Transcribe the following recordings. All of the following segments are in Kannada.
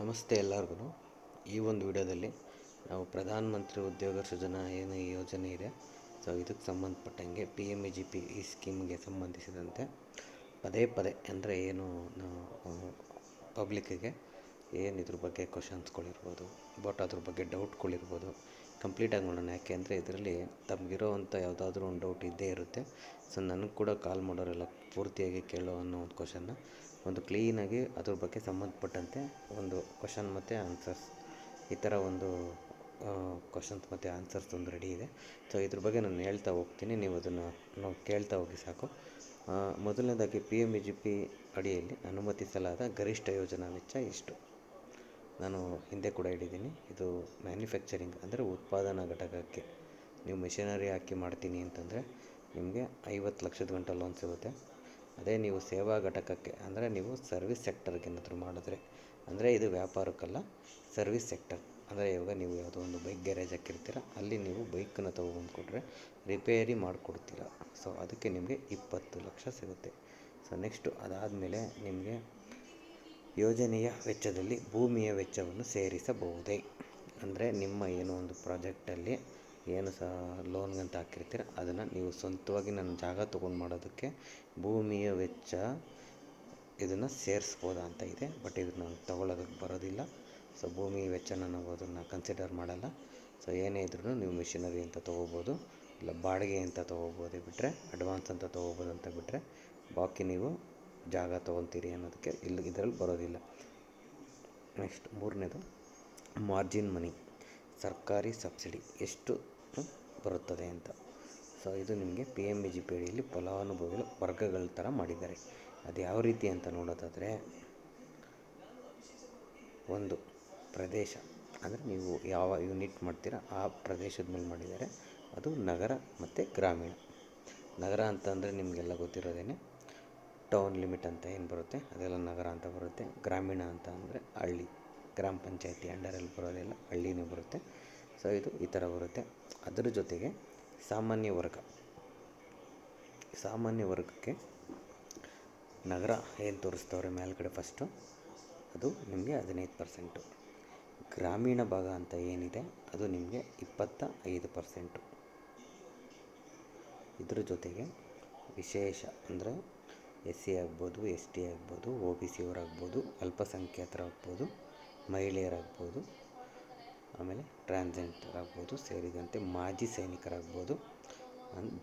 ನಮಸ್ತೆ ಎಲ್ಲರಿಗೂ ಈ ಒಂದು ವಿಡಿಯೋದಲ್ಲಿ ನಾವು ಪ್ರಧಾನ ಮಂತ್ರಿ ಉದ್ಯೋಗ ಸೃಜನಾ ಏನು ಯೋಜನೆ ಇದೆ. ಸೊ, ಇದಕ್ಕೆ ಸಂಬಂಧಪಟ್ಟಂಗೆ P M E G P ಈ ಸ್ಕೀಮ್ಗೆ ಸಂಬಂಧಿಸಿದಂತೆ ಪದೇ ಪದೇ ಅಂದರೆ ಏನು ಪಬ್ಲಿಕ್ಕಿಗೆ ಏನು ಇದ್ರ ಬಗ್ಗೆ ಕ್ವಶನ್ಸ್ಗಳಿರ್ಬೋದು ಬಟ್ ಅದ್ರ ಬಗ್ಗೆ ಡೌಟ್ಗಳಿರ್ಬೋದು ಕಂಪ್ಲೀಟಾಗಿ ನೋಡೋಣ. ಯಾಕೆ ಅಂದರೆ ಇದರಲ್ಲಿ ತಮಗಿರೋವಂಥ ಯಾವುದಾದ್ರೂ ಒಂದು ಡೌಟ್ ಇದ್ದೇ ಇರುತ್ತೆ. ಸೊ ನನಗೆ ಕೂಡ ಕಾಲ್ ಮಾಡೋರೆಲ್ಲ ಪೂರ್ತಿಯಾಗಿ ಕೇಳೋ ಅನ್ನೋ ಒಂದು ಕ್ವಶನ್ನ ಒಂದು ಕ್ಲೀನಾಗಿ ಅದ್ರ ಬಗ್ಗೆ ಸಂಬಂಧಪಟ್ಟಂತೆ ಒಂದು ಕ್ವಶನ್ ಮತ್ತು ಆನ್ಸರ್ಸ್ ಈ ಥರ ಒಂದು ಕ್ವಶನ್ಸ್ ಮತ್ತು ಆನ್ಸರ್ಸ್ ಒಂದು ರೆಡಿ ಇದೆ. ಸೊ ಇದ್ರ ಬಗ್ಗೆ ನಾನು ಹೇಳ್ತಾ ಹೋಗ್ತೀನಿ. ನೀವು ಅದನ್ನು ನಾವು ಕೇಳ್ತಾ ಹೋಗಿ ಸಾಕು. ಮೊದಲನೇದಾಗಿ P M E G P ಅಡಿಯಲ್ಲಿ ಅನುಮತಿಸಲಾದ ಗರಿಷ್ಠ ಯೋಜನಾ ವೆಚ್ಚ ಎಷ್ಟು ನಾನು ಹಿಂದೆ ಕೂಡ ಹೇಳಿದ್ದೀನಿ. ಇದು ಮ್ಯಾನುಫ್ಯಾಕ್ಚರಿಂಗ್ ಅಂದರೆ ಉತ್ಪಾದನಾ ಘಟಕಕ್ಕೆ. ನೀವು ಮೆಷಿನರಿ ಹಾಕಿ ಮಾಡ್ತೀನಿ ಅಂತಂದರೆ ನಿಮಗೆ ಐವತ್ತು ಲಕ್ಷದ ಗಂಟೆ ಲೋನ್ ಸಿಗುತ್ತೆ. ಅದೇ ನೀವು ಸೇವಾ ಘಟಕಕ್ಕೆ, ಅಂದರೆ ನೀವು ಸರ್ವಿಸ್ ಸೆಕ್ಟರ್ಗೆ ಏನಾದರೂ ಮಾಡಿದ್ರೆ, ಅಂದರೆ ಇದು ವ್ಯಾಪಾರಕ್ಕಲ್ಲ, ಸರ್ವಿಸ್ ಸೆಕ್ಟರ್. ಅಂದರೆ ಇವಾಗ ನೀವು ಯಾವುದೋ ಒಂದು ಬೈಕ್ ಗ್ಯಾರೇಜ್ ಹಾಕಿರ್ತೀರ, ಅಲ್ಲಿ ನೀವು ಬೈಕನ್ನು ತೊಗೊಬಂದು ಕೊಟ್ಟರೆ ರಿಪೇರಿ ಮಾಡಿಕೊಡ್ತೀರ. ಸೊ ಅದಕ್ಕೆ ನಿಮಗೆ ಇಪ್ಪತ್ತು ಲಕ್ಷ ಸಿಗುತ್ತೆ. ಸೊ ನೆಕ್ಸ್ಟು ಅದಾದಮೇಲೆ ನಿಮಗೆ ಯೋಜನೆಯ ವೆಚ್ಚದಲ್ಲಿ ಭೂಮಿಯ ವೆಚ್ಚವನ್ನು ಸೇರಿಸಬಹುದೇ? ಅಂದರೆ ನಿಮ್ಮ ಏನೋ ಒಂದು ಪ್ರಾಜೆಕ್ಟಲ್ಲಿ ಏನು ಸಹ ಲೋನ್ಗಂತ ಹಾಕಿರ್ತೀರ, ಅದನ್ನು ನೀವು ಸ್ವಂತವಾಗಿ ನನ್ನ ಜಾಗ ತೊಗೊಂಡು ಮಾಡೋದಕ್ಕೆ ಭೂಮಿಯ ವೆಚ್ಚ ಇದನ್ನು ಸೇರಿಸ್ಬೋದಾ ಅಂತ ಇದೆ. ಬಟ್ ಇದನ್ನು ನಾನು ತೊಗೊಳೋದಕ್ಕೆ ಬರೋದಿಲ್ಲ. ಸೊ ಭೂಮಿಯ ವೆಚ್ಚ ನಾನು ಅದನ್ನು ಕನ್ಸಿಡರ್ ಮಾಡಲ್ಲ. ಸೊ ಏನೇ ಇದ್ರೂ ನೀವು ಮಿಷಿನರಿ ಅಂತ ತೊಗೋಬೋದು, ಇಲ್ಲ ಬಾಡಿಗೆ ಅಂತ ತೊಗೋಬೋದೇ ಬಿಟ್ಟರೆ ಅಡ್ವಾನ್ಸ್ ಅಂತ ತೊಗೋಬೋದು ಅಂತ ಬಿಟ್ಟರೆ ಬಾಕಿ ನೀವು ಜಾಗ ತೊಗೊತೀರಿ ಅನ್ನೋದಕ್ಕೆ ಇಲ್ಲಿ ಇದರಲ್ಲಿ ಬರೋದಿಲ್ಲ. ನೆಕ್ಸ್ಟ್ ಮೂರನೇದು ಮಾರ್ಜಿನ್ ಮನಿ ಸರ್ಕಾರಿ ಸಬ್ಸಿಡಿ. ಎಷ್ಟು ಬರುತ್ತದೆ ಅಂತ. ಸೊ ಇದು ನಿಮಗೆ P M B G P ಅಡಿಯಲ್ಲಿ ಫಲಾನುಭವಿಗಳು, ವರ್ಗಗಳ ಥರ ಮಾಡಿದ್ದಾರೆ. ಅದು ಯಾವ ರೀತಿ ಅಂತ ನೋಡೋದಾದರೆ, ಒಂದು ಪ್ರದೇಶ, ಅಂದರೆ ನೀವು ಯಾವ ಯೂನಿಟ್ ಮಾಡ್ತೀರ, ಆ ಪ್ರದೇಶದ ಮೇಲೆ ಮಾಡಿದ್ದಾರೆ. ಅದು ನಗರ ಮತ್ತು ಗ್ರಾಮೀಣ. ನಗರ ಅಂತಂದರೆ ನಿಮಗೆಲ್ಲ ಗೊತ್ತಿರೋದೇನೆ ಟೌನ್ ಲಿಮಿಟ್ ಅಂತ ಏನು ಬರುತ್ತೆ, ಅದೆಲ್ಲ ನಗರ ಅಂತ ಬರುತ್ತೆ. ಗ್ರಾಮೀಣ ಅಂತ ಅಂದರೆ ಹಳ್ಳಿ, ಗ್ರಾಮ ಪಂಚಾಯತಿ ಅಂಡರಲ್ಲಿ ಬರೋದೆಲ್ಲ ಹಳ್ಳಿನೇ ಬರುತ್ತೆ. ಸೊ ಇದು ಈ ಥರ ಬರುತ್ತೆ. ಅದರ ಜೊತೆಗೆ ಸಾಮಾನ್ಯ ವರ್ಗ. ಸಾಮಾನ್ಯ ವರ್ಗಕ್ಕೆ ನಗರ ಏನು ತೋರಿಸ್ತವ್ರೆ ಮೇಲ್ಗಡೆ ಫಸ್ಟು ಅದು ನಿಮಗೆ ಹದಿನೈದು ಪರ್ಸೆಂಟು ಗ್ರಾಮೀಣ ಭಾಗ ಅಂತ ಏನಿದೆ, ಅದು ನಿಮಗೆ ಇಪ್ಪತ್ತ ಐದು ಪರ್ಸೆಂಟು ಇದ್ರ ಜೊತೆಗೆ ವಿಶೇಷ ಅಂದರೆ ಎಸ್ ಸಿ ಆಗ್ಬೋದು, ಎಸ್ ಟಿ ಆಗ್ಬೋದು ಒ ಬಿ ಸಿಯವರಾಗ್ಬೋದು ಅಲ್ಪಸಂಖ್ಯಾತರಾಗ್ಬೋದು, ಮಹಿಳೆಯರಾಗ್ಬೋದು ಆಮೇಲೆ ಟ್ರಾನ್ಸ್ಜೆಂಡರ್ ಆಗ್ಬೋದು, ಸೇರಿದಂತೆ ಮಾಜಿ ಸೈನಿಕರಾಗ್ಬೋದು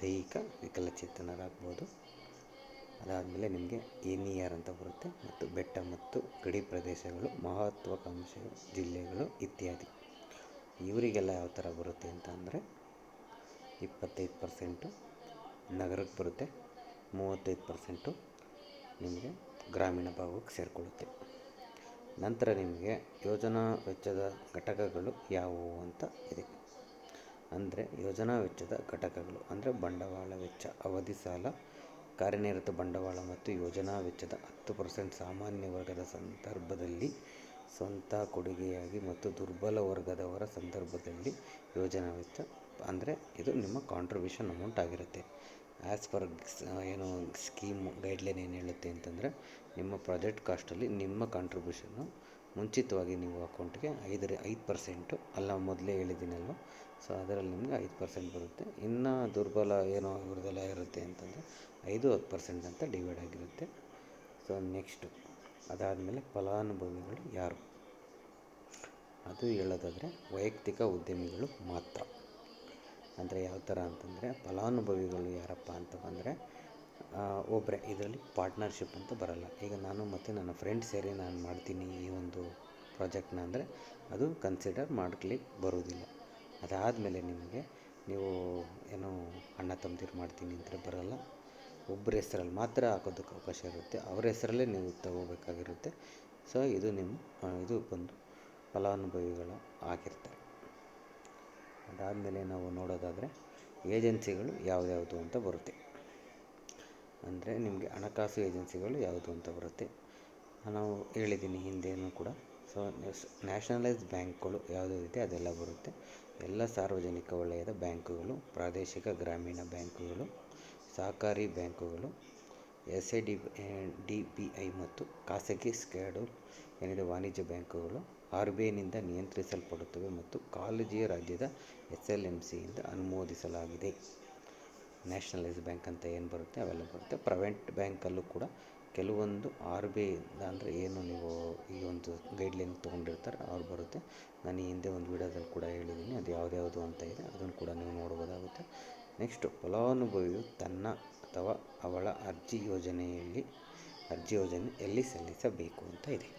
ದೈಹಿಕ ವಿಕಲಚೇತನರಾಗ್ಬೋದು. ಅದಾದಮೇಲೆ ನಿಮಗೆ ಎನ್ ಅಂತ ಬರುತ್ತೆ, ಮತ್ತು ಬೆಟ್ಟ ಮತ್ತು ಗಡಿ ಪ್ರದೇಶಗಳು ಮಹತ್ವಾಕಾಂಕ್ಷೆ ಜಿಲ್ಲೆಗಳು ಇತ್ಯಾದಿ. ಇವರಿಗೆಲ್ಲ ಯಾವ ಥರ ಬರುತ್ತೆ ಅಂತ ಅಂದರೆ, ಇಪ್ಪತ್ತೈದು ಪರ್ಸೆಂಟು ನಗರಕ್ಕೆ ಬರುತ್ತೆ, ಮೂವತ್ತೈದು ಪರ್ಸೆಂಟು ನಿಮಗೆ ಗ್ರಾಮೀಣ ಭಾಗಕ್ಕೆ ಸೇರಿಕೊಳ್ಳುತ್ತೆ. ನಂತರ ನಿಮಗೆ ಯೋಜನಾ ವೆಚ್ಚದ ಘಟಕಗಳು ಯಾವುವು ಅಂತ ಇದೆ. ಅಂದರೆ ಯೋಜನಾ ವೆಚ್ಚದ ಘಟಕಗಳು, ಅಂದರೆ ಬಂಡವಾಳ ವೆಚ್ಚ, ಅವಧಿ ಸಾಲ, ಕಾರ್ಯನಿರತ ಬಂಡವಾಳ ಮತ್ತು ಯೋಜನಾ ವೆಚ್ಚದ ಹತ್ತು ಪರ್ಸೆಂಟ್ ಸಾಮಾನ್ಯ ವರ್ಗದ ಸಂದರ್ಭದಲ್ಲಿ ಸ್ವಂತ ಕೊಡುಗೆಯಾಗಿ ಮತ್ತು ದುರ್ಬಲ ವರ್ಗದವರ ಸಂದರ್ಭದಲ್ಲಿ ಯೋಜನಾ ವೆಚ್ಚ, ಅಂದರೆ ಇದು ನಿಮ್ಮ ಕಾಂಟ್ರಿಬ್ಯೂಷನ್ ಅಮೌಂಟ್ ಆಗಿರುತ್ತೆ. ಆ್ಯಸ್ ಪರ್ ಏನು ಸ್ಕೀಮ್ ಗೈಡ್ಲೈನ್ ಏನು ಹೇಳುತ್ತೆ ಅಂತಂದರೆ, ನಿಮ್ಮ ಪ್ರಾಜೆಕ್ಟ್ ಕಾಸ್ಟಲ್ಲಿ ನಿಮ್ಮ ಕಾಂಟ್ರಿಬ್ಯೂಷನ್ನು ಮುಂಚಿತವಾಗಿ ನೀವು ಅಕೌಂಟ್ಗೆ ಐದರ, ಐದು ಪರ್ಸೆಂಟು ಅಲ್ಲ, ಮೊದಲೇ ಹೇಳಿದ್ದೀನಲ್ವ? ಸೊ ಅದರಲ್ಲಿ ನಿಮಗೆ ಐದು ಪರ್ಸೆಂಟ್ ಬರುತ್ತೆ. ಇನ್ನು ದುರ್ಬಲ ಏನೋ ಅವ್ರದ್ದೆಲ್ಲ ಇರುತ್ತೆ ಅಂತಂದರೆ, ಐದು, ಹತ್ತು ಪರ್ಸೆಂಟ್ ಅಂತ ಡಿವೈಡ್ ಆಗಿರುತ್ತೆ. ಸೊ ನೆಕ್ಸ್ಟು ಅದಾದಮೇಲೆ ಫಲಾನುಭವಿಗಳು ಯಾರು? ಅದು ಹೇಳೋದಾದರೆ, ವೈಯಕ್ತಿಕ ಉದ್ಯಮಿಗಳು ಮಾತ್ರ. ಅಂದರೆ ಯಾವ ಥರ ಅಂತಂದರೆ ಫಲಾನುಭವಿಗಳು ಯಾರಪ್ಪ ಅಂತ ಬಂದರೆ ಒಬ್ಬರೇ ಇದರಲ್ಲಿ ಪಾರ್ಟ್ನರ್ಶಿಪ್ ಅಂತ ಬರಲ್ಲ. ಈಗ ನಾನು ಮತ್ತು ನನ್ನ ಫ್ರೆಂಡ್ ಸೇರಿ ನಾನು ಮಾಡ್ತೀನಿ ಈ ಒಂದು ಪ್ರಾಜೆಕ್ಟ್ನ ಅಂದರೆ ಅದು ಕನ್ಸಿಡರ್ ಮಾಡ್ಲಿಕ್ಕೆ ಬರೋದಿಲ್ಲ. ಅದಾದಮೇಲೆ ನಿಮಗೆ ನೀವು ಏನು ಅಣ್ಣ ತಮ್ಮದಿರು ಮಾಡ್ತೀನಿ ಅಂದರೆ ಬರೋಲ್ಲ. ಒಬ್ಬರ ಹೆಸರಲ್ಲಿ ಮಾತ್ರ ಹಾಕೋದಕ್ಕೆ ಅವಕಾಶ ಇರುತ್ತೆ. ಅವರ ಹೆಸರಲ್ಲೇ ನೀವು ತಗೋಬೇಕಾಗಿರುತ್ತೆ. ಸೊ ಇದು ನಿಮ್ಮ ಇದು ಬಂದು ಫಲಾನುಭವಿಗಳು ಆಗಿರ್ತಾರೆ. ಅದಾದಮೇಲೆ ನಾವು ನೋಡೋದಾದರೆ ಏಜೆನ್ಸಿಗಳು ಯಾವ್ದ್ಯಾವುದು ಅಂತ ಬರುತ್ತೆ. ಅಂದರೆ ನಿಮಗೆ ಹಣಕಾಸು ಏಜೆನ್ಸಿಗಳು ಯಾವುದು ಅಂತ ಬರುತ್ತೆ. ನಾವು ಹೇಳಿದ್ದೀನಿ ಹಿಂದೆಯೂ ಕೂಡ. ಸೊ ನ್ಯಾಷನಲೈಸ್ ಬ್ಯಾಂಕ್ಗಳು ಯಾವುದು ಇದೆ ಅದೆಲ್ಲ ಬರುತ್ತೆ. ಎಲ್ಲ ಸಾರ್ವಜನಿಕ ವಲಯದ ಬ್ಯಾಂಕುಗಳು, ಪ್ರಾದೇಶಿಕ ಗ್ರಾಮೀಣ ಬ್ಯಾಂಕುಗಳು, ಸಹಕಾರಿ ಬ್ಯಾಂಕುಗಳು, S I D D B I ಮತ್ತು ಖಾಸಗಿ ಸ್ಕ್ಯಾಡು, ಏನಿದೆ ವಾಣಿಜ್ಯ ಬ್ಯಾಂಕುಗಳು ಆರ್ ಬಿ ಐನಿಂದ ನಿಯಂತ್ರಿಸಲ್ಪಡುತ್ತವೆ ಮತ್ತು ಕಾಲೇಜಿಯ ರಾಜ್ಯದ ಎಸ್ ಎಲ್ ಎಂ ಸಿಯಿಂದ ಅನುಮೋದಿಸಲಾಗಿದೆ. ನ್ಯಾಷನಲೈಸ್ ಬ್ಯಾಂಕ್ ಅಂತ ಏನು ಬರುತ್ತೆ? ಅವೆಲ್ಲ ಬರುತ್ತೆ. ಪ್ರೈವೇಟ್ ಬ್ಯಾಂಕಲ್ಲೂ ಕೂಡ ಕೆಲವೊಂದು ಆರ್ ಬಿ ಐಯಿಂದ ಅಂದರೆ ಏನು ನೀವು ಈ ಒಂದು ಗೈಡ್ಲೈನ್ ತೊಗೊಂಡಿರ್ತಾರೆ ಅವ್ರು ಬರುತ್ತೆ. ನಾನು ಈ ಹಿಂದೆ ಒಂದು ವಿಡಿಯೋದಲ್ಲಿ ಕೂಡ ಹೇಳಿದ್ದೀನಿ ಅದು ಯಾವುದ್ಯಾವುದು ಅಂತ ಇದೆ. ಅದನ್ನು ಕೂಡ ನೀವು ನೋಡ್ಬೋದಾಗುತ್ತೆ. ನೆಕ್ಸ್ಟು, ಫಲಾನುಭವಿಯು ತನ್ನ ಅಥವಾ ಅವಳ ಅರ್ಜಿ ಯೋಜನೆಯಲ್ಲಿ, ಅರ್ಜಿ ಯೋಜನೆ ಎಲ್ಲಿ ಸಲ್ಲಿಸಬೇಕು ಅಂತ ಇದೆ.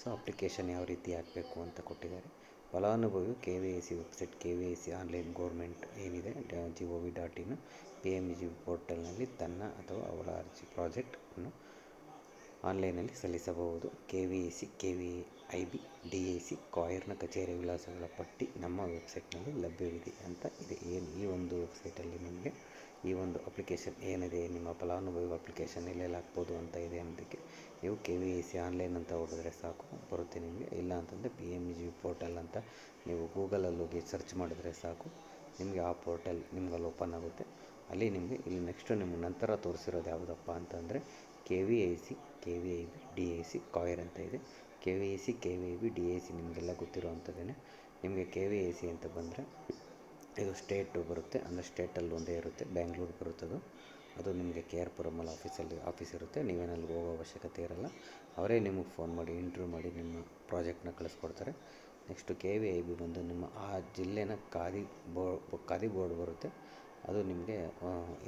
ಸೊ ಅಪ್ಲಿಕೇಶನ್ ಯಾವ ರೀತಿ ಹಾಕಬೇಕು ಅಂತ ಕೊಟ್ಟಿದ್ದಾರೆ. ಫಲಾನುಭವಿಯು K V I C website K V I C online government ಏನಿದೆ G O V dot in P M G ಪೋರ್ಟಲ್ನಲ್ಲಿ ತನ್ನ ಅಥವಾ ಅವಳ ಅರ್ಜಿ ಪ್ರಾಜೆಕ್ಟನ್ನು ಆನ್ಲೈನಲ್ಲಿ ಸಲ್ಲಿಸಬಹುದು. K V I C K V I B D I C ಕಾಯರ್ನ ಕಚೇರಿ ವಿಳಾಸಗಳ ಪಟ್ಟಿ ನಮ್ಮ ವೆಬ್ಸೈಟ್ನಲ್ಲಿ ಲಭ್ಯವಿದೆ ಅಂತ ಇದೆ. ಏನು ಈ ಒಂದು ವೆಬ್ಸೈಟಲ್ಲಿ ನಿಮಗೆ ಈ ಒಂದು ಅಪ್ಲಿಕೇಶನ್ ಏನಿದೆ, ನಿಮ್ಮ ಫಲಾನುಭವಿ ಅಪ್ಲಿಕೇಶನ್ ಎಲ್ಲೆಲ್ಲಿ ಹಾಕ್ಬೋದು ಅಂತ ಇದೆ ಅನ್ನೋದಕ್ಕೆ ನೀವು ಕೆ ವಿ ಸಿ ಆನ್ಲೈನ್ ಅಂತ ಹೋಗಿದ್ರೆ ಸಾಕು, ಬರುತ್ತೆ ನಿಮಗೆ. ಇಲ್ಲ ಅಂತಂದರೆ ಪಿ ಎಂ ಜಿ ಪೋರ್ಟಲ್ ಅಂತ ನೀವು ಗೂಗಲಲ್ಲಿ ಹೋಗಿ ಸರ್ಚ್ ಮಾಡಿದ್ರೆ ಸಾಕು. ನಿಮಗೆ ಆ ಪೋರ್ಟಲ್ ನಿಮ್ಗೆ ಅಲ್ಲಿ ಓಪನ್ ಆಗುತ್ತೆ. ಅಲ್ಲಿ ನಿಮಗೆ ಇಲ್ಲಿ ನೆಕ್ಸ್ಟು ನಿಮ್ಗೆ ನಂತರ ತೋರಿಸಿರೋದು ಯಾವುದಪ್ಪ ಅಂತಂದರೆ K V I C, K V I B D I C, coir ಅಂತ ಇದೆ. K V I C, K V I B D I C ನಿಮಗೆಲ್ಲ ಗೊತ್ತಿರೋವಂಥದ್ದೇ ನಿಮಗೆ ಕೆ ವಿ ಐ ಸಿ ಅಂತ ಬಂದರೆ ಇದು ಸ್ಟೇಟು ಬರುತ್ತೆ. ಅಂದರೆ ಸ್ಟೇಟಲ್ಲಿ ಒಂದೇ ಇರುತ್ತೆ. ಬ್ಯಾಂಗ್ಳೂರು ಬರುತ್ತೆ ಅದು. ಅದು ನಿಮಗೆ ಕೆ ಆರ್ ಪುರಮಲ್ಲಿ ಆಫೀಸಲ್ಲಿ ಆಫೀಸ್ ಇರುತ್ತೆ. ನೀವೇನಲ್ಲಿ ಹೋಗೋ ಅವಶ್ಯಕತೆ ಇರಲ್ಲ. ಅವರೇ ನಿಮಗೆ ಫೋನ್ ಮಾಡಿ ಇಂಟ್ರ್ಯೂ ಮಾಡಿ ನಿಮ್ಮ ಪ್ರಾಜೆಕ್ಟ್ನ ಕಳಿಸ್ಕೊಡ್ತಾರೆ. Next K V I B ಬಂದು ನಿಮ್ಮ ಆ ಜಿಲ್ಲೆನ ಖಾದಿ ಬೋ ಖಾದಿ ಬೋರ್ಡ್ ಬರುತ್ತೆ. ಅದು ನಿಮಗೆ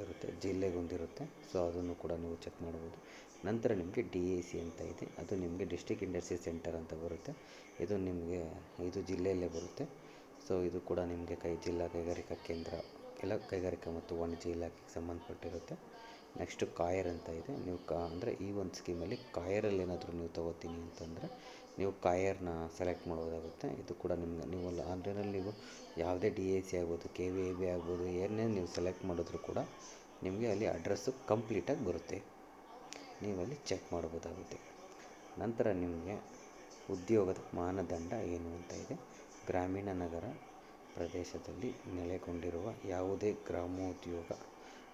ಇರುತ್ತೆ. ಜಿಲ್ಲೆಗೊಂದಿರುತ್ತೆ ಸೊ ಅದನ್ನು ಕೂಡ ನೀವು ಚೆಕ್ ಮಾಡ್ಬೋದು. ನಂತರ ನಿಮಗೆ ಡಿ ಎ ಸಿ ಅಂತ ಇದೆ. ಅದು ನಿಮಗೆ ಡಿಸ್ಟಿಕ್ ಇಂಡಸ್ಟ್ರಿ ಸೆಂಟರ್ ಅಂತ ಬರುತ್ತೆ. ಇದು ನಿಮಗೆ, ಇದು ಜಿಲ್ಲೆಯಲ್ಲೇ ಬರುತ್ತೆ. ಸೊ ಇದು ಕೂಡ ನಿಮಗೆ ಕೈ ಜಿಲ್ಲಾ ಕೈಗಾರಿಕಾ ಕೇಂದ್ರ ಎಲ್ಲ ಕೈಗಾರಿಕಾ ಮತ್ತು ವಾಣಿಜ್ಯ ಇಲಾಖೆಗೆ ಸಂಬಂಧಪಟ್ಟಿರುತ್ತೆ. ನೆಕ್ಸ್ಟು ಕಾಯರ್ ಅಂತ ಇದೆ. ನೀವು ಕಾ, ಅಂದರೆ ಈ ಒಂದು ಸ್ಕೀಮಲ್ಲಿ ಕಾಯರಲ್ಲಿ ಏನಾದರೂ ನೀವು ತಗೋತೀನಿ ಅಂತಂದರೆ ನೀವು ಕಾಯರ್ನ ಸೆಲೆಕ್ಟ್ ಮಾಡ್ಬೋದಾಗುತ್ತೆ ಇದು ಕೂಡ ನಿಮ್ಗೆ, ನೀವು ಆನ್ಲೈನಲ್ಲಿ ನೀವು ಯಾವುದೇ ಡಿ ಎ ಸಿ ಆಗ್ಬೋದು ಕೆ ವಿ ಎ ಬಿ ಆಗ್ಬೋದು, ಏನೇ ನೀವು ಸೆಲೆಕ್ಟ್ ಮಾಡಿದ್ರು ಕೂಡ ನಿಮಗೆ ಅಲ್ಲಿ ಅಡ್ರೆಸ್ಸು ಕಂಪ್ಲೀಟಾಗಿ ಬರುತ್ತೆ. ನೀವಲ್ಲಿ ಚೆಕ್ ಮಾಡ್ಬೋದಾಗುತ್ತೆ. ನಂತರ ನಿಮಗೆ ಉದ್ಯೋಗದ ಮಾನದಂಡ ಏನು ಅಂತ ಇದೆ. ಗ್ರಾಮೀಣ ನಗರ ಪ್ರದೇಶದಲ್ಲಿ ನೆಲೆಗೊಂಡಿರುವ ಯಾವುದೇ ಗ್ರಾಮೋದ್ಯೋಗ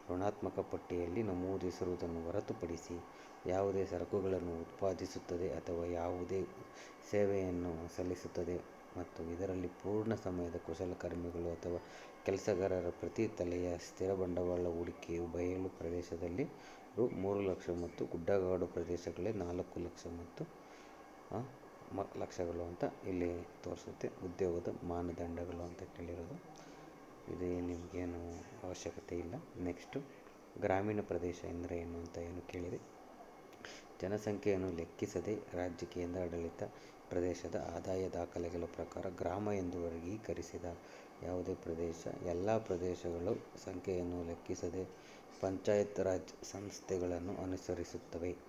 ಋಣಾತ್ಮಕ ಪಟ್ಟಿಯಲ್ಲಿ ನಮೂದಿಸಿರುವುದನ್ನು ಹೊರತುಪಡಿಸಿ ಯಾವುದೇ ಸರಕುಗಳನ್ನು ಉತ್ಪಾದಿಸುತ್ತದೆ ಅಥವಾ ಯಾವುದೇ ಸೇವೆಯನ್ನು ಸಲ್ಲಿಸುತ್ತದೆ ಮತ್ತು ಇದರಲ್ಲಿ ಪೂರ್ಣ ಸಮಯದ ಕುಶಲಕರ್ಮಿಗಳು ಅಥವಾ ಕೆಲಸಗಾರರ ಪ್ರತಿ ತಲೆಯ ಸ್ಥಿರ ಬಂಡವಾಳ ಹೂಡಿಕೆಯು ಬಯಲು ಪ್ರದೇಶದಲ್ಲಿ ರು ಮೂರು ಲಕ್ಷ ಮತ್ತು ಗುಡ್ಡಗಾಡು ಪ್ರದೇಶಗಳಲ್ಲಿ ನಾಲ್ಕು ಲಕ್ಷ ಮತ್ತು ಮ ಲಕ್ಷಗಳು ಅಂತ ಇಲ್ಲಿ ತೋರಿಸುತ್ತೆ. ಉದ್ಯೋಗದ ಮಾನದಂಡಗಳು ಅಂತ ಕೇಳಿರೋದು. ಇದು ನಿಮಗೇನು ಅವಶ್ಯಕತೆ ಇಲ್ಲ. ನೆಕ್ಸ್ಟು ಗ್ರಾಮೀಣ ಪ್ರದೇಶ ಎಂದರೆ ಏನು ಅಂತ ಏನು ಕೇಳಿದೆ. ಜನಸಂಖ್ಯೆಯನ್ನು ಲೆಕ್ಕಿಸದೆ ರಾಜ್ಯ ಕೇಂದ್ರಾಡಳಿತ ಪ್ರದೇಶದ ಆದಾಯ ದಾಖಲೆಗಳ ಪ್ರಕಾರ ಗ್ರಾಮ ಎಂದು ವರ್ಗೀಕರಿಸಿದ ಯಾವುದೇ ಪ್ರದೇಶ, ಎಲ್ಲ ಪ್ರದೇಶಗಳು ಸಂಖ್ಯೆಯನ್ನು ಲೆಕ್ಕಿಸದೆ ಪಂಚಾಯತ್ ರಾಜ್ ಸಂಸ್ಥೆಗಳನ್ನು ಅನುಸರಿಸುತ್ತವೆ.